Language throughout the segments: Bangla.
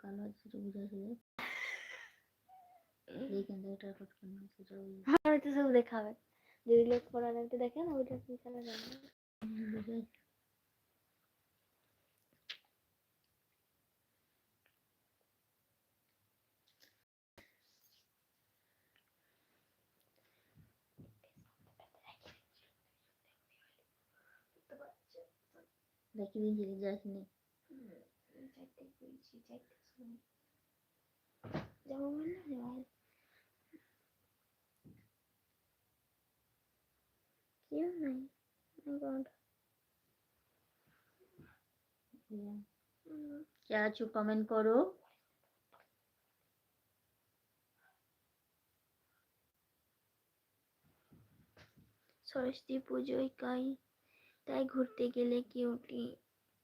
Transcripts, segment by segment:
কালো আছে সেটা বুঝা যায় এইখান থেকে একটা ফট করে সেটা ওই আমার তো সব দেখাবে। যদি লোক পড়ার একটা দেখে না ওইটা কি খেলা যাবে দেখি দিন যাসনি চারটে করেছি চারটে কমেন্ট করো সরস্বতী পুজো কাই তাই ঘুরতে গেলে কি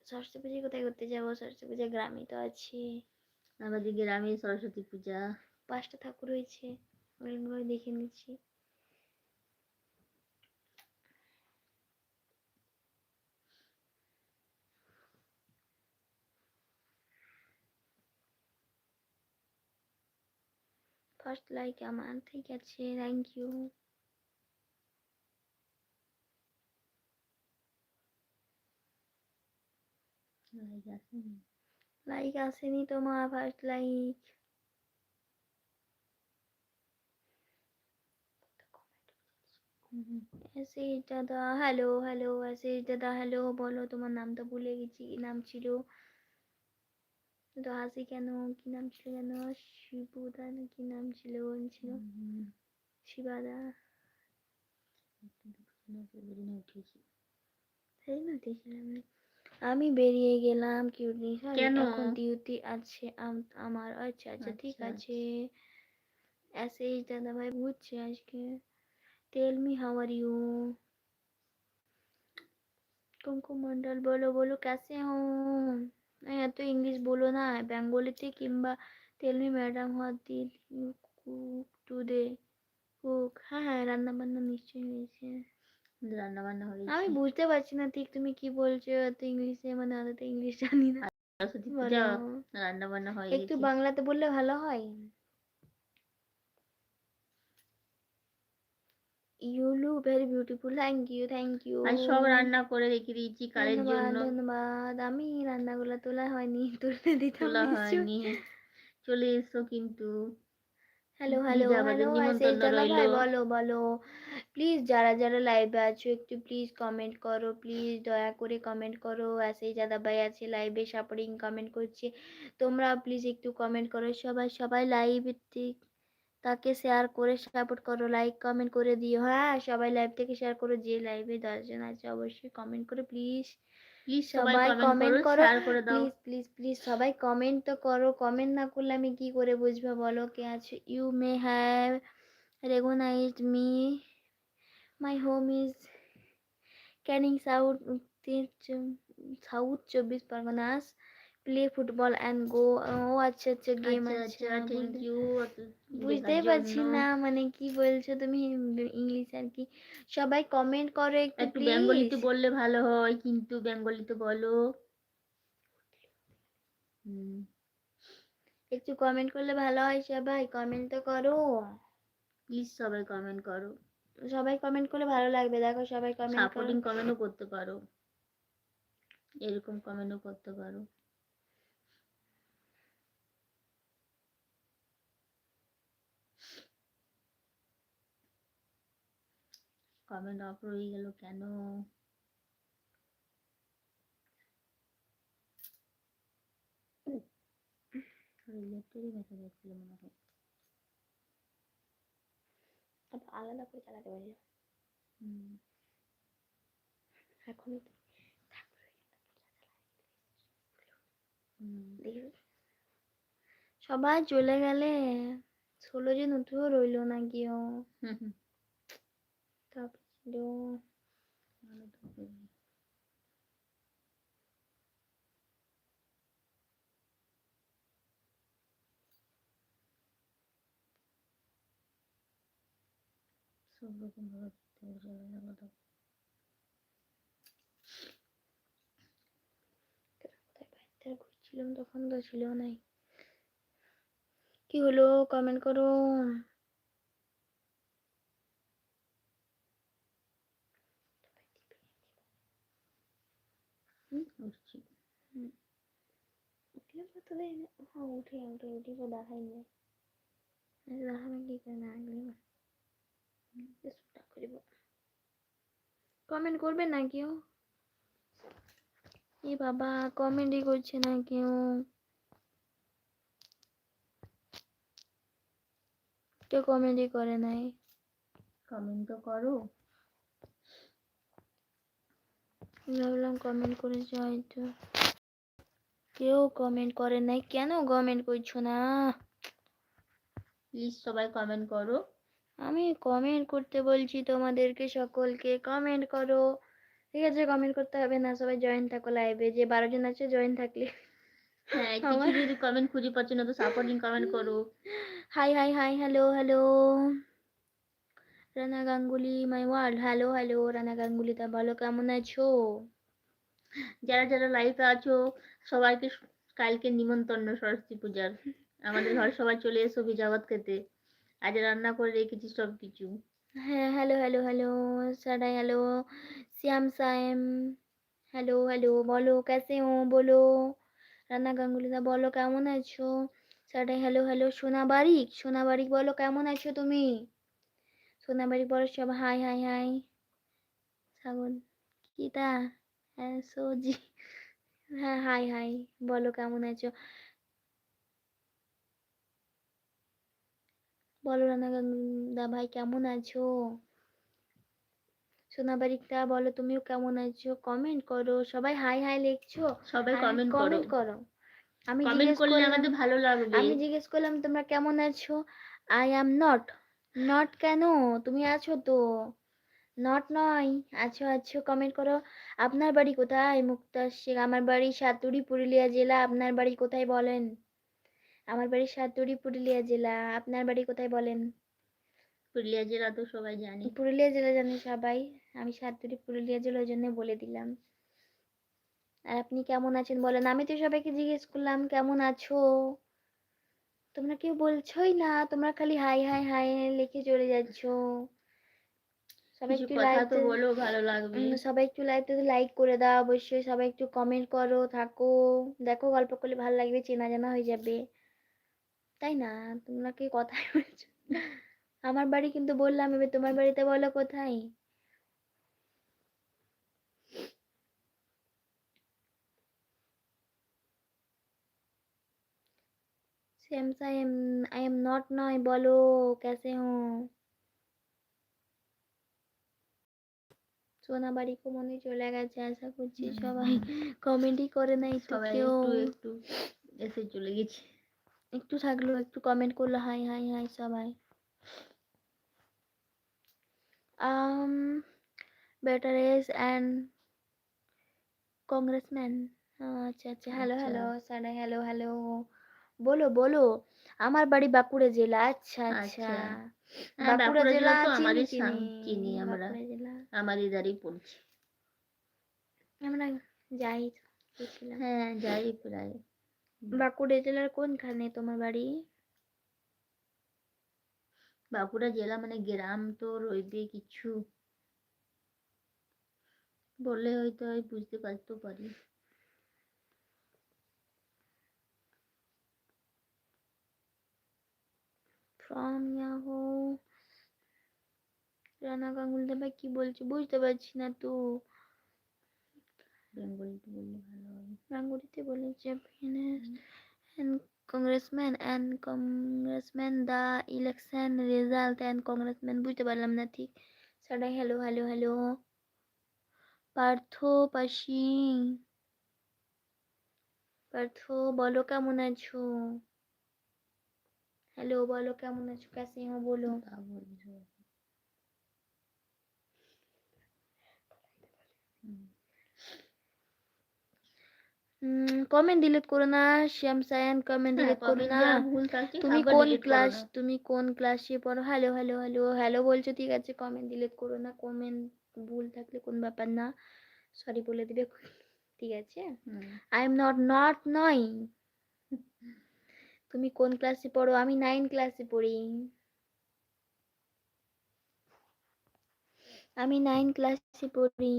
সরস্বতী পুজোয় কোথায় ঘুরতে যাব? সরস্বতী পুজো গ্রামে তো আছে। আমাদের গ্রামে সরস্বতী পূজা। পাঁচটা ঠাকুর রয়েছে ওগুলো দেখে নিচ্ছি। ফার্স্ট লাইক আমার ঠিক আছে থ্যাংক ইউ লাইক আসেনি লাইক আসেনি তোমার ফার্স্ট লাইক এসিস দাদা হ্যালো হ্যালো এসিস দাদা হ্যালো বলো তোমার নামটা ভুলে গেছি কি নাম ছিল? তো হাসি কেন? কি নাম ছিল কেন শিবুদা না কি নাম ছিল বলছিল শিবাদা। সেই না? দেখলাম। আমি বেরিয়ে গেলাম কিউটি কেন? এখন ডিউটি আছে আমার। আচ্ছা আচ্ছা ঠিক আচ্ছা। আছে। এসেই দাদা ভাই বুঝছে আজকে tell me how you Kumkum Mondal বলো বলো কেসে হো এত ইংলিশ বলো না। বেঙ্গলিতে কিংবা তেলমি ম্যাডাম হওয়ার দিল কুক টুডে কুক হ্যাঁ হ্যাঁ রান্না বান্না নিশ্চয়ই হয়েছে। রান্না বান্না হয়েছে। আমি বুঝতে পারছি না ঠিক তুমি কি বলছো? তো ইংলিশে মানে আমি তো ইংলিশ জানি না। সরস্বতী পূজা রান্না বান্না হয়ে একটু বাংলাতে বললে ভালো হয়? You look very beautiful thank you thank you আর সব রান্না করে রেখে দিয়েছি কালের জন্য। ধন্যবাদ। আমি রান্নাগুলো তোলা হয়নি তুলতে দিতাম তোলা। হয়নি। চলে এসো কিন্তু। হ্যালো হ্যালো হ্যালো দাদা ভাই। বলো বলো প্লিজ যারা যারা লাইভে আছো একটু প্লিজ কমেন্ট করো প্লিজ দয়া করে কমেন্ট করো। এসেই দাদা ভাই আছে লাইভে সাপোর্টিং কমেন্ট করছে। তোমরা প্লিজ একটু কমেন্ট করো। সবাই সবাই লাইভ তাকে শেয়ার করে সাপোর্ট করো। লাইক কমেন্ট করে দিও। হ্যাঁ সবাই লাইভ থেকে শেয়ার করো। যে লাইভে দশজন আছে অবশ্যই কমেন্ট করো প্লিজ প্লিজ সবাই কমেন্ট করো করো, শেয়ার করে দাও। প্লিজ প্লিজ প্লিজ সবাই কমেন্ট তো করো। কমেন্ট না করলে আমি কি করে বুঝব বলো? কে আছে? You may have recognised me my home is Canning south south চব্বিশ Parganas. Play football and go ও আচ্ছা আচ্ছা গেম আচ্ছা আছে আচ্ছা থ্যাংক ইউ বুঝতেই পারছি না মানে কি বলছো তুমি ইংলিশ আর কি। সবাই কমেন্ট করো একটু বেঙ্গলিতে বললে ভালো হয় কিন্তু বেঙ্গলিতে বলো। একটু কমেন্ট করলে ভালো হয় সবাই কমেন্ট তো করো। প্লিজ সবাই কমেন্ট করো। সবাই কমেন্ট করলে ভালো লাগবে দেখো সবাই কমেন্ট সাপোর্টিং কমেন্টও করতে পারো। এরকম কমেন্টও করতে পারো। কমেন্ট অফ রয়ে গেল কেন? রিলেটেডই মেসেজ যাচ্ছিল মনে হয়। তারপর আলাদা করে চালাতে পারি। এখন দেখি। সবাই চলে গেলে ষোলো জন উঠেও রইল না কেউ থাকবে। সব রকম ভাবে ঘুরছিলাম তখন তো ছিল নাই কি হলো কমেন্ট করো হুম, উঠছি না হ্যাঁ উঠে উঠে উঠে তো দেখাই যায় দেখাবে কি করে না আগলে কমেন্ট করবে না কেউ? এ বাবা কমেন্টই করছে না কেউ? কেউ কমেন্টই করে নাই। কমেন্ট তো করো। ভাবলাম কমেন্ট করেছে হয়তো। কেউ কমেন্ট করে নাই। কেন কমেন্ট করছ না? প্লিজ সবাই কমেন্ট করো। আমি কমেন্ট করতে বলছি তোমাদেরকে সকলকে। কমেন্ট করো। ঠিক আছে কমেন্ট করতে হবে না সবাই জয়েন থাকো লাইভে যে বারো জন আছে জয়েন থাকলে। হ্যাঁ কিছু যদি কমেন্ট খুঁজে পাচ্ছ না তো সাপোর্টিং কমেন্ট করো। Hi hi hi hello hello Rana Ganguly my world hello hello Rana Ganguly তা বলো কেমন আছো? যারা যারা লাইভে আছো, সবাইকে কালকে নিমন্ত্রণ সরস্বতী পূজার। আমাদের ঘর সবাই চলে এসো ভিজাবাত খেতে। আজ রান্না করে রেখেছি সব কিছু হ্যাঁ হ্যালো হ্যালো হ্যালো সারাই hello Shyam Sayem hello hello বলো, কেসে ও, বলো। রান্না গাঙ্গুলি দা বলো, কেমন আছো? সারাই হ্যালো হ্যালো সোনা বারিক সোনা বারিক, বলো, কেমন আছো তুমি? সোনা বারিক, বলো, সব হাই হাই হাই সাগর কিতা হ্যাঁ সজি। হ্যাঁ হাই হাই। বলো কেমন আছো? বলো রানা দা ভাই কেমন আছো? সোনা বারিকদা বলো তুমিও কেমন আছো? কমেন্ট করো। সবাই হাই হাই লিখছো। সবাই কমেন্ট করো। কমেন্ট করো। আমি জিজ্ঞেস করলে আমাদের ভালো লাগবে। আমি জিজ্ঞেস করলাম তোমরা কেমন আছো? আই অ্যাম নট নট কেন? তুমি আছো তো। নট নয়। আছো আছো কমেন্ট করো। আপনার বাড়ি কোথায়? মুক্তার শেখ আমার বাড়ি সাতুরি পুরুলিয়া জেলা। আপনার বাড়ি কোথায় বলেন? আমার বাড়ি সাতুরি পুরুলিয়া জেলা। আপনার বাড়ি কোথায় বলেন? পুরুলিয়া জেলা তো সবাই জানি। পুরুলিয়া জেলা জানে সবাই। আমি সাতপুরি পুরুলিয়া জেলার জন্য বলে দিলাম। আর আপনি কেমন আছেন বলেন? আমি তো সবাইকে জিজ্ঞেস করলাম কেমন আছো? তোমরা কেউ বলছোই না। তোমরা খালি হাই হাই হাই লিখে চলে যাচ্ছ। সবাই কিছু একটু কথা লাইক তো বলো ভালো লাগবে সবাই একটু লাইক লাইক করে দাও অবশ্যই সবাই একটু কমেন্ট করো থাকো দেখো গল্প করলে ভালো লাগবে চেনা জানা হয়ে যাবে তাই না তোমরা কি কথাই বলছো আমার বাড়ি কিন্তু বললাম এবার তোমার বাড়িতে বলো কোথায় same same I am not नॉय बोलो कैसे हो সোনা বাড়িকে মনে চলে গেছে আশা করছি সবাই কমেন্টই করে নাই তো সবাই কেউ একটু এসে চলে গেছে। একটু থাকল একটু কমেন্ট করল হাই হাই হাই সবাই। um better is and congressman আচ্ছা আচ্ছা হ্যালো আচ্ছা। হ্যালো সাডা হ্যালো হ্যালো বলো বলো আমার বাড়ি বাঁকুড়া জেলা আচ্ছা আচ্ছা। আচ্ছা। হ্যাঁ, বাঁকুড়া জেলা চিনি আমরা। আমার ইদারই পড়ছি। আমরা যাই হ্যাঁ যাই প্রায় বাঁকুড়া জেলার কোনখানে তোমার বাড়ি? বাঁকুড়া জেলা মানে গ্রাম তো রইবে কিছু। বললে হয়তো আমি বুঝতে পারতেও পারি। ফ্রম ইয়াহো রানা গাঙ্গুল ভাই কি বলছে বুঝতে পারছি না তো। বেঙ্গলিতে বললে ভালো বেঙ্গলিতে বলেছে congressman and congressman the election result and congressman বুঝতে পারলাম না ঠিক। সাডাই hello hello hello Partha Pashi Partha বলো কেমন আছো? হ্যালো বলো কেমন আছো? কেসে হ্যাঁ বলো কমেন্ট ডিলিট করো না শ্যাম সায়ান কমেন্ট ডিলিট করো না তুমি কোন ক্লাস তুমি কোন ক্লাসে পড়ো? হ্যালো হ্যালো হ্যালো হ্যালো বলছো ঠিক আছে কমেন্ট ডিলিট করো না কমেন্ট ভুল থাকলে কোন ব্যাপার না। সরি বলে দিবে ঠিক আছে? আই এম নট নট নয় তুমি কোন ক্লাসে পড়ো? আমি নাইন ক্লাসে পড়ি। আমি নাইন ক্লাসে পড়ি।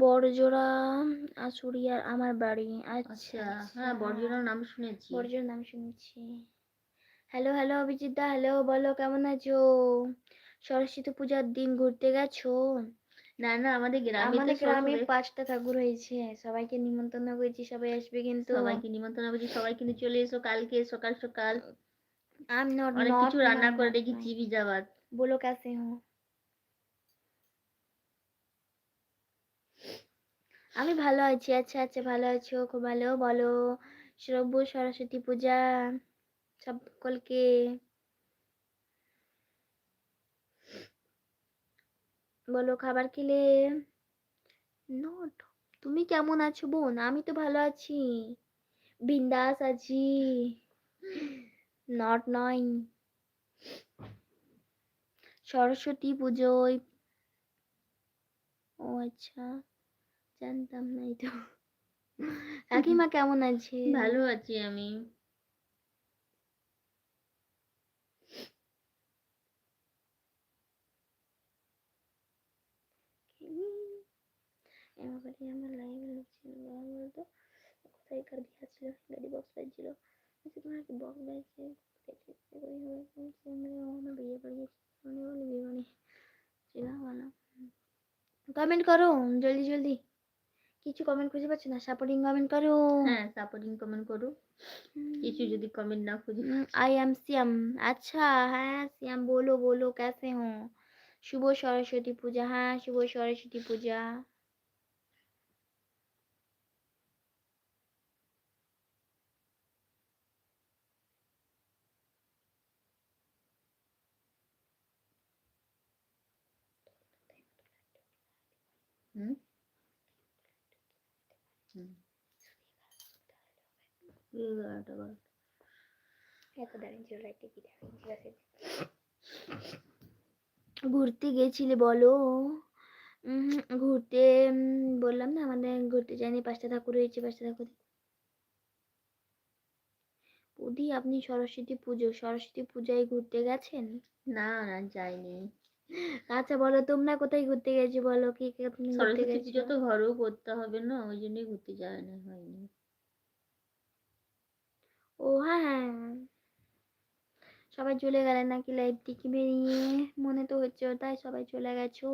বড়জোড়া আচুরিয়ার আমার বাড়ি। আচ্ছা, আচ্ছা হ্যাঁ, বড়জোড়ার নাম শুনেছি। বড়জোড়ার নাম শুনেছি। হ্যালো হ্যালো হ্যালো বলো কেমন আছো? সরস্বতী পূজার দিন ঘুরতে গেছো? না না আমাদের গ্রামে আমাদের গ্রামে পাঁচটা ঠাকুর হয়েছে সবাইকে নিমন্ত্রণ করেছি সবাই আসবে কিন্তু। সবাইকে নিমন্ত্রণ করেছি সবাই কিন্তু চলে এসো কালকে সকাল সকাল। আমি অনেক কিছু রান্না করে রেখেছি বিজাবাদ বলো কাছে হ্যাঁ আমি ভালো আছি আচ্ছা আচ্ছা ভালো আছো? খুব ভালো, বলো। শ্রব্য, সরস্বতী পূজা সকলকে। বলো, খাবার খেলে? নট। তুমি কেমন আছো বোন? আমি তো ভালো আছি। বিন্দাস আছি। নট নয়। সরস্বতী পুজোয় ও আচ্ছা। জানতাম না এটা। কাকিমা কেমন আছে? ভালো আছি আমি। এবারে আমার লাইভে লাগছিল বাবা বলতো কোথায় কার বিয়ে ছিল গাড়ি বক্স বাজছিল আচ্ছা তোমার কি বক্স বাজছে আমার বিয়ে মানে বলে ছিল কমেন্ট করো জলদি জলদি। কিছু কমেন্ট খুঁজে পাচ্ছি? না সাপোর্টিং কমেন্ট করো। হ্যাঁ সাপোর্টিং কমেন্ট করো। কিছু যদি কমেন্ট না খুঁজে আই এম সিয়াম আচ্ছা হ্যাঁ সিয়াম বলো বলো কেসে হো শুভ সরস্বতী পূজা হ্যাঁ শুভ সরস্বতী পূজা। ঘুরতে গেছিলে বলো। ঘুরতে বললাম না আমাদের ঘুরতে যাইনি পাঁচটা ঠাকুর হয়েছে পাঁচটা ঠাকুর বৌদি আপনি সরস্বতী পুজো সরস্বতী পূজায় ঘুরতে গেছেন? না না যাইনি। আচ্ছা বলো তোমরা কোথায় ঘুরতে গেছো বলো? কি সরস্বতী পুজো তো ঘরেও করতে হবে না ওই জন্যই ঘুরতে যাওয়া না হয়নি। ও হ্যাঁ হ্যাঁ সবাই চলে গেলেন নাকি লাইভ থেকে বেরিয়ে মনে তো হচ্ছে তাই সবাই চলে গেছো।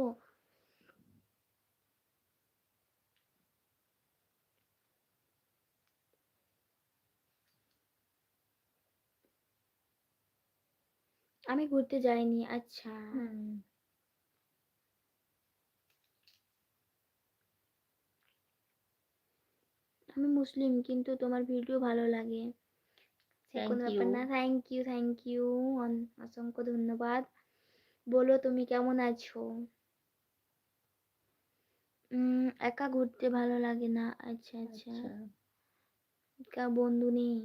আমি ঘুরতে যাইনি আচ্ছা। আমি মুসলিম, কিন্তু তোমার ভিডিও ভালো লাগে। কোনো ব্যাপার you. না। থ্যাংক ইউ থ্যাংক ইউ অসংখ্য ধন্যবাদ। বলো তুমি কেমন আছো? উম, একা ঘুরতে ভালো লাগে না। আচ্ছা আচ্ছা। আচ্ছা। একা বন্ধু নেই।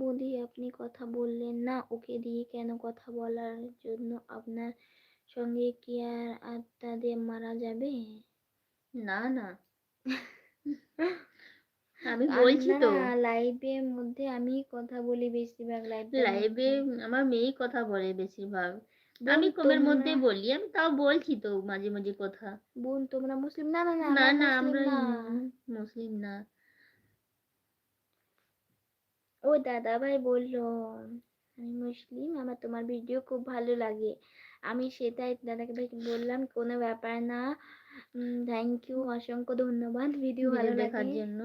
বৌদি আপনি কথা বললেন না ওকে দিয়ে কেন কথা বলার জন্য আপনার সঙ্গে কি আর আত্মা দিয়ে মারা যাবে? না না। আমি বলছি তো। লাইভের মধ্যে আমি কথা বলি বেশিরভাগ লাইভ লাইভে আমার মেয়েই কথা বলে বেশিরভাগ। আমি কমের মধ্যে বলি আমি তাও বলছি তো মাঝে মাঝে কথা। বোন তোমরা মুসলিম? না না না না আমরা মুসলিম না। ও দাদা ভাই বলল আমি মুসলিম আমার তোমার ভিডিও খুব ভালো লাগে। আমি সেটাই দাদাকে ভাই বললাম কোনো ব্যাপার না। থ্যাংক ইউ অসংখ্য ধন্যবাদ ভিডিও ভালো দেখার জন্য।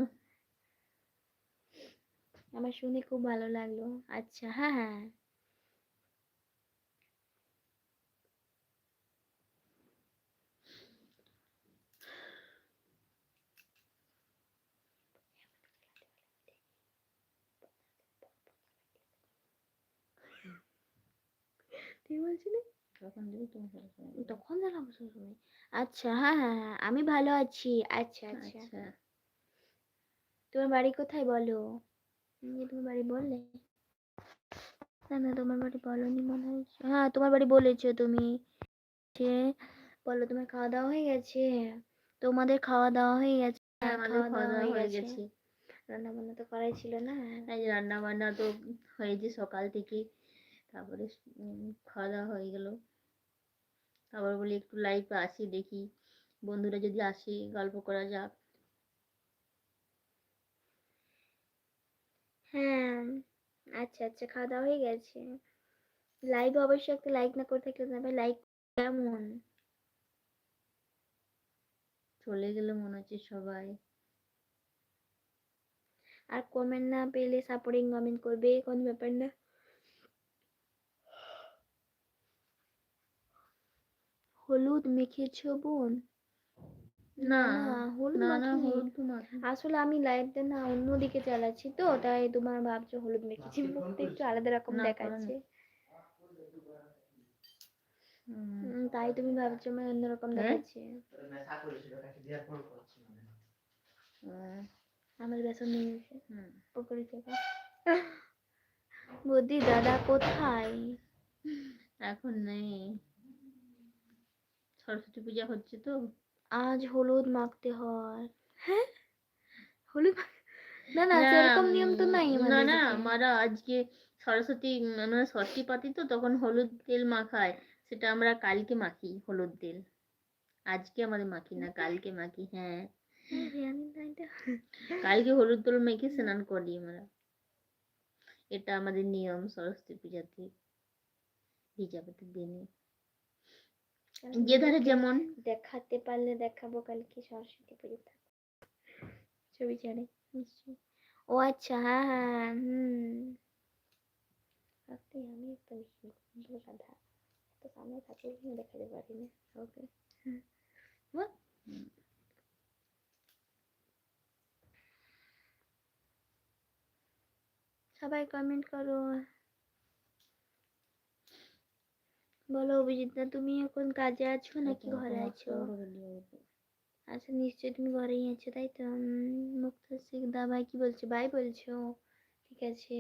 আমার শুনে খুব ভালো লাগল। আচ্ছা হ্যাঁ হ্যাঁ। তুমি বলছিলে? তখন তুমি ভালো করে। তখন জানাব সময় আচ্ছা হ্যাঁ হ্যাঁ হ্যাঁ আমি ভালো আছি। আচ্ছা আচ্ছা। আচ্ছা। তোমার বাড়ি কোথায় বলো? তুমি যে তোমার বাড়ি বললে। না না তোমার বাড়ি বলনি মনে হচ্ছে। হ্যাঁ তোমার বাড়ি বলেছ তুমি। যে বলো তোমার খাওয়া দাওয়া হয়ে গেছে? তোমাদের খাওয়া দাওয়া হয়ে গেছে? হ্যাঁ, খাওয়া দাওয়া হয়ে গেছে। রান্না বান্না তো করাই ছিল না? এই রান্না বান্না তো হয়েছে সকাল থেকে। তারপরে খাওয়া দাওয়া হয়ে গেল। তারপর বলি একটু লাইভে আসি দেখি বন্ধুরা যদি আসে গল্প করা যাক। হ্যাঁ আচ্ছা আচ্ছা খাওয়া দাওয়া হয়ে গেছে। লাইভ অবশ্যই একটা লাইক না করে থাকলে যাবে লাইক কেমন? চলে গেলে মনে হচ্ছে সবাই। আর কমেন্ট না পেলে সাপোর্টিং কমেন্ট করবে কোনো ব্যাপার না। হলুদ মেখেছো বোন না হলুদ মাখিনি। আসলে আমি লাইভটা না অন্যদিকে চালাচ্ছি তো তাই তোমার ভাবছ হলুদ মেখেছি মুখটা একটু আলাদা রকম দেখাচ্ছে। তাই তুমি ভাবছ মানে অন্যরকম হ্যাঁ? দেখাচ্ছে। আমার বেসন নিয়ে এসে। পকড়ি থেকে বৌদি দাদা কোথায়? এখন নেই। সরস্বতী পূজা হচ্ছে তো? আজ হলুদ মাখতে হয়। হ্যাঁ? হলুদ না না সেরকম নিয়ম তো নাই না না। আমারা আজকে সরস্বতী উম, মানে ষষ্ঠী পাতি তো তখন হলুদ তেল মাখায় সেটা আমরা কালকে মাখি হলুদ তেল। আজকে আমাদের মাখি না কালকে মাখি হ্যাঁ। এটা কালকে হলুদ তেল মেখে স্নান করি আমরা। এটা আমাদের নিয়ম সরস্বতী পূজাতে ভিজাপাতের দিনে। যে ধারে যেমন দেখাতে পারলে দেখাবো কালকে সরস্বতী পুজো ছবি ছাড়ে নিশ্চয়ই। ও আচ্ছা হ্যাঁ হ্যাঁ হুম। আমি একটা সুন্দর রাধা তো সামনে থাকলে দেখাতে পারি না ওকে সবাই কমেন্ট করো। বলো অভিজিৎ দা তুমি এখন কাজে আছো নাকি ঘরে আছো? আচ্ছা নিশ্চয়ই তুমি ঘরেই আছো তাই তো? মুক্ত দা ভাই কি বলছো? ভাই বলছো ঠিক আছে।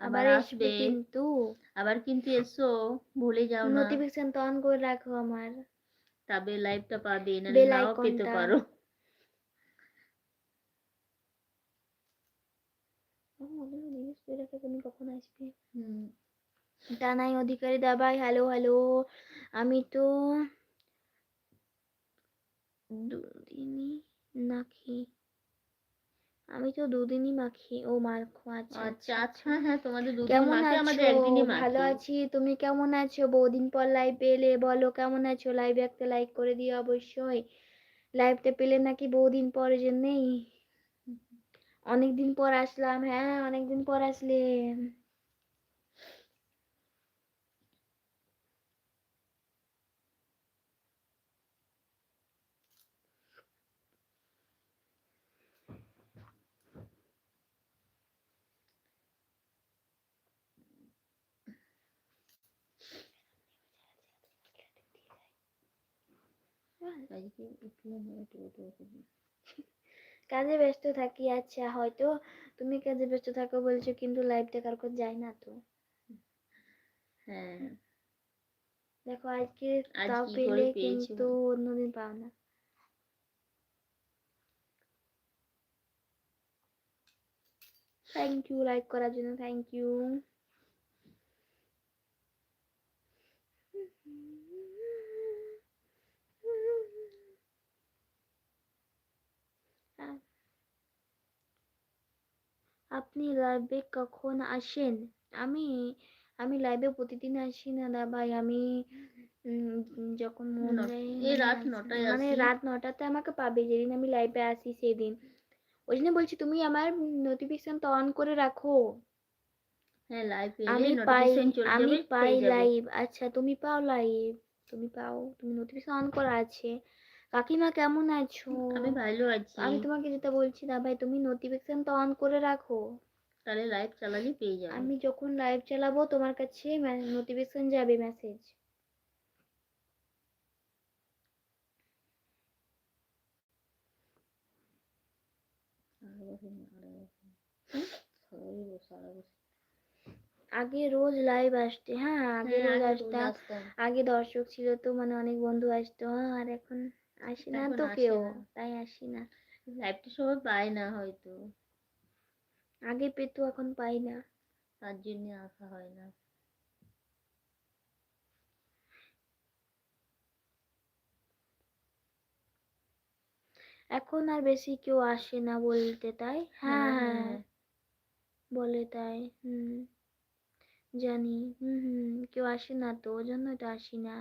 আবার আসবে। কিন্তু। আবার কিন্তু এসো ভুলে যাও না। নোটিফিকেশন তো অন করে রাখো আমার। তবে লাইভটা পাবে না নাও পেতে পারো। মনে হয় করে রাখো তুমি কখন আসবে? হুম, টানাই অধিকারী দা ভাই হ্যালো হ্যালো। আমি তো দুদিনই নাকি আমি তো দুদিনই মাখি। ও মাখো আচ্ছা আচ্ছা আচ্ছা হ্যাঁ তোমাদের দুদিন মাখে আমাদের একদিনই ভালো মাখে আছি তুমি কেমন আছো? বহুদিন পর লাইভ পেলে বলো কেমন আছো? লাইভে একটা লাইক করে দিও অবশ্যই। লাইভটা পেলে নাকি বহুদিন পর জন্যেই। অনেকদিন পর আসলাম হ্যাঁ অনেকদিন পর আসলে। দিই। কাজে ব্যস্ত থাকি আচ্ছা হয়তো তুমি কাজে ব্যস্ত থাকো বলছো কিন্তু লাইভটা কার কাছে যায় না তো। হ্যাঁ। দেখো আজকে তাও পেলে কিন্তু অন্যদিন পাও না। থ্যাংক ইউ লাইক করার জন্য থ্যাংক ইউ আপনি লাইভে কখন আসেন? আমি আমি লাইভে প্রতিদিন আসি না দা ভাই। আমি যখন মন ন- মানে রাত নটায় মানে রাত নটাতে আমাকে পাবে। যেদিন আমি লাইভে আসি সেদিন। ওই জন্য বলছি তুমি আমার নোটিফিকেশন তো অন করে রাখো। হ্যাঁ লাইভ আমি পাই আমি পাই লাইভ আচ্ছা তুমি পাও লাইভ তুমি পাও? তুমি নোটিফিকেশন অন করা আছে। কাকিমা কেমন আছো? আমি ভালো আছি। আমি তোমাকে যেটা বলছি দা ভাই তুমি নোটিফিকেশন তো অন করে রাখো। তাহলে লাইভ চালালে পেয়ে যাবে। আমি যখন লাইভ চালাবো তোমার কাছে নোটিফিকেশন যাবে মেসেজ। আগে রোজ লাইভ আসতে হ্যাঁ আগে হ্যাঁ, রোজ আসতাম। আগে দর্শক ছিল তো মানে অনেক বন্ধু আসতো হ্যাঁ, আর এখন আসে না তো কেউ। তাই আসি না। লাইভটা সবাই পায় না হয়তো। আগে পেতো এখন পাই না। তার জন্য আসা হয় না। এখন আর বেশি কেউ আসে না বলতে তাই? হ্যাঁ হ্যাঁ, হ্যাঁ। বলে তাই হুম। জানি হুম হুম কেউ আসে না তো ওই জন্য তো আসি না।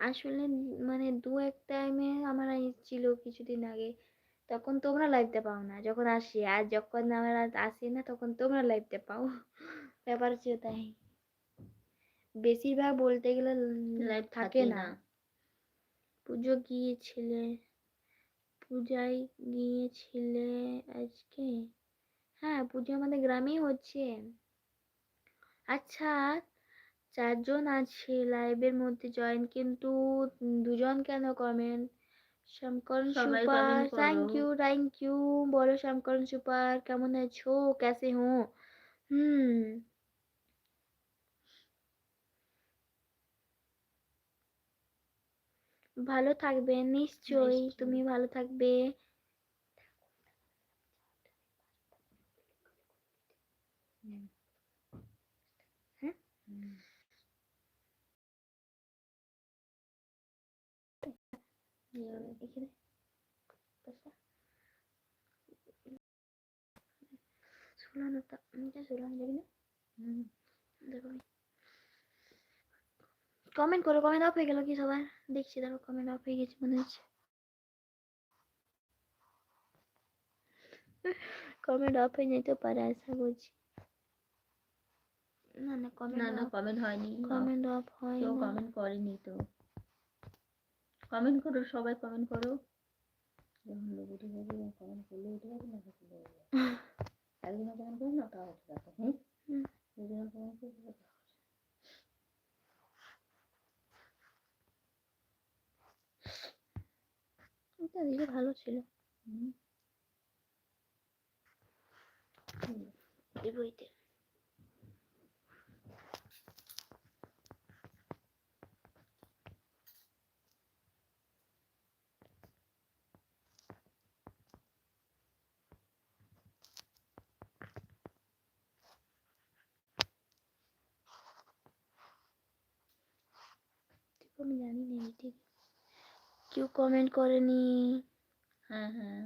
আসলে মানে দু এক টাইমে আমার ছিল কিছুদিন আগে। তখন তোমরা লাইভতে পাও না। যখন আসি আর যখন আমরা আসি না তখন তোমরা লাইভতে পাও। ব্যাপার হচ্ছে তাই। বেশিরভাগ বলতে গেলে লাইভ থাকে না। পুজো গিয়েছিলে পূজায় গিয়েছিলে আজকে? হ্যাঁ পুজো আমাদের গ্রামেই হচ্ছে। আচ্ছা চারজন আছে লাইভের মধ্যে জয়েন কিন্তু দুজন কেন comment Shyamkaran super thank you thank you বলো শ্যামকরণ সুপার কেমন আছো? কেসে হো? হুম। ভালো থাকবে নিশ্চয়ই। তুমি ভালো থাকবে। হুম। হুম। দেখো কমেন্ট করো কমেন্ট অফ হয়ে গেল কি সবার? দেখছি দেখো কমেন্ট অফ হয়ে গেছে মনে হচ্ছে। কমেন্ট অফ হয়ে যেতে পারে আশা করছি না না না কমেন্ট না কমেন্ট হয়নি। কমেন্ট অফ হয় কেউ কমেন্ট করেনি তো। কমেন্ট করো সবাই কমেন্ট করো যখন লোক উঠে কমেন্ট করলে উঠে যাবে না তো চলে যাবে একদিনও কমেন্ট করো না তাও উঠে যাবে হুম হুম। কমেন্ট তাও এটা দিলে ভালো ছিল। হুম। এই বইতে আমি জানি না ঠিক কেউ কমেন্ট করেনি। হ্যাঁ হ্যাঁ।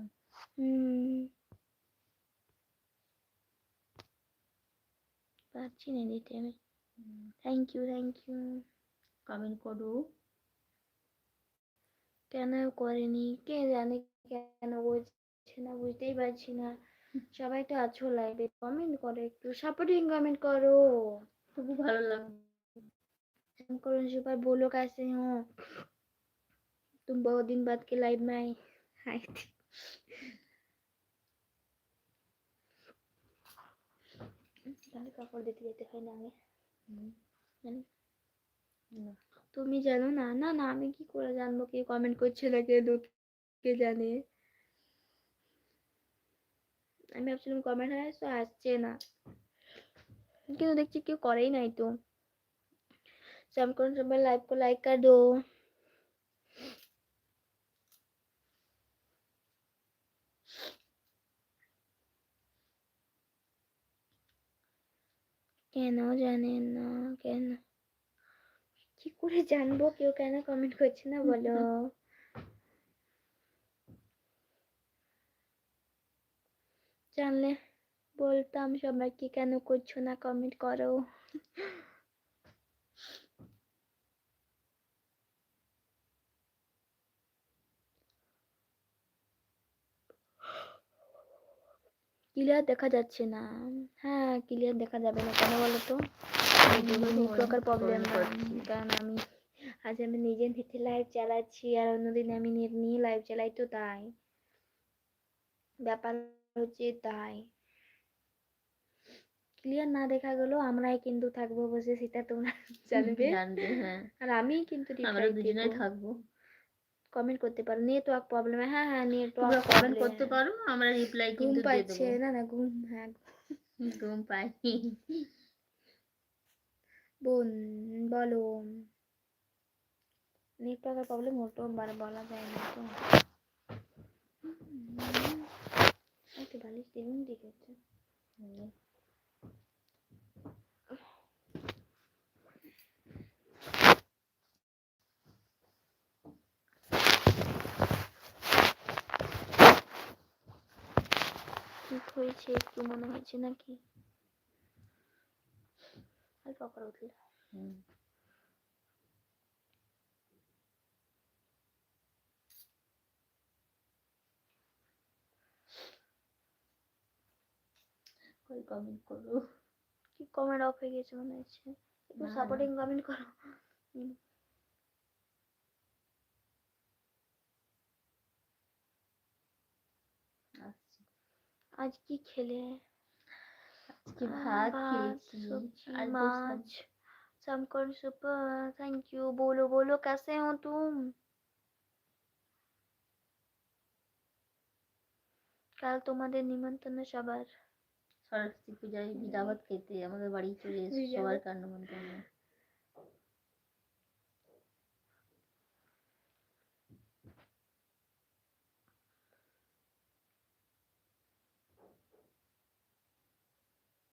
পারছি না দিতে আমি। Thank you thank you comment করো। কেন করেনি কে জানে কেন বলছে না বুঝতেই পারছি না। সবাই তো আছো লাইভে কমেন্ট করো একটু সাপোর্টিং কমেন্ট করো। তবু ভালো লাগবে करो सुपर बोलो कैसे हो तुम बहुत दिन बाद के लाइव में आई आई थी তাহলে কাপড় দিতে যেতে হয় না আগে হুম। জানি না। তুমি জানো না না না আমি কি করে জানবো কে কমেন্ট করছে না কে দু- কে জানে আমি ভাবছিলাম কমেন্ট হয় তো আসছে না কিন্তু দেখছি কেউ করেই নাই তো सब करो सब लाइव को लाइक कर दो কেন জানেন না কেন কি করে জানবো কেউ কেন কমেন্ট করছে না বলো জানলে বলতাম সবাইকে কেন করছো না কমেন্ট করো ক্লিয়ার দেখা যাচ্ছে না। হ্যাঁ ক্লিয়ার দেখা যাবে না কেন বলো তো নেটওয়ার্কের প্রবলেম কারণ আমি আজ আমি নিজে নেটে লাইভ চালাচ্ছি আর অন্যদিন আমি নেট নিয়ে লাইভ চালাই তো তাই। ব্যাপার হচ্ছে তাই। ক্লিয়ার না দেখা গেলেও আমরাই কিন্তু থাকব বসে সেটা তোমরা জানবে। হ্যাঁ। আর আমি কিন্তু আমরা দুজনেই থাকব। কমেন্ট করতে পারো। নেটওয়ার্ক প্রবলেম হ্যাঁ হ্যাঁ নেটওয়ার্ক কমেন্ট করতে পারো আমরা রিপ্লাই কিন্তু দিয়ে পাচ্ছে না না ঘুম হ্যাঁ ঘুম। পাই বোন বলো। নেটওয়ার্কের প্রবলেম হতো বার বলা যায় না তো। একটু বালিশ দিন ঠিক আছে ঠিক হয়েছে একটু মনে হয়েছে নাকি? অল্প করে উঠলে। কই কমেন্ট করো কি কমেন্ট অফ হয়ে গেছে মনে হচ্ছে? একটু। সাপোর্টিং কমেন্ট করো হুম। আচ্ছা আজ কি খেলে আজকে ভাত ভাত খেয়েছি सब्जी আর माछ समकर सुपर थैंक यू बोलो बोलो कैसे हो तुम কাল তোমাদের নিমন্ত্রণ সবার সরস্বতী পূজায় বিদাবাত খেতে আমাদের বাড়ি চলে এসো বিদাবাত। সবার কার নেমন্তন্ন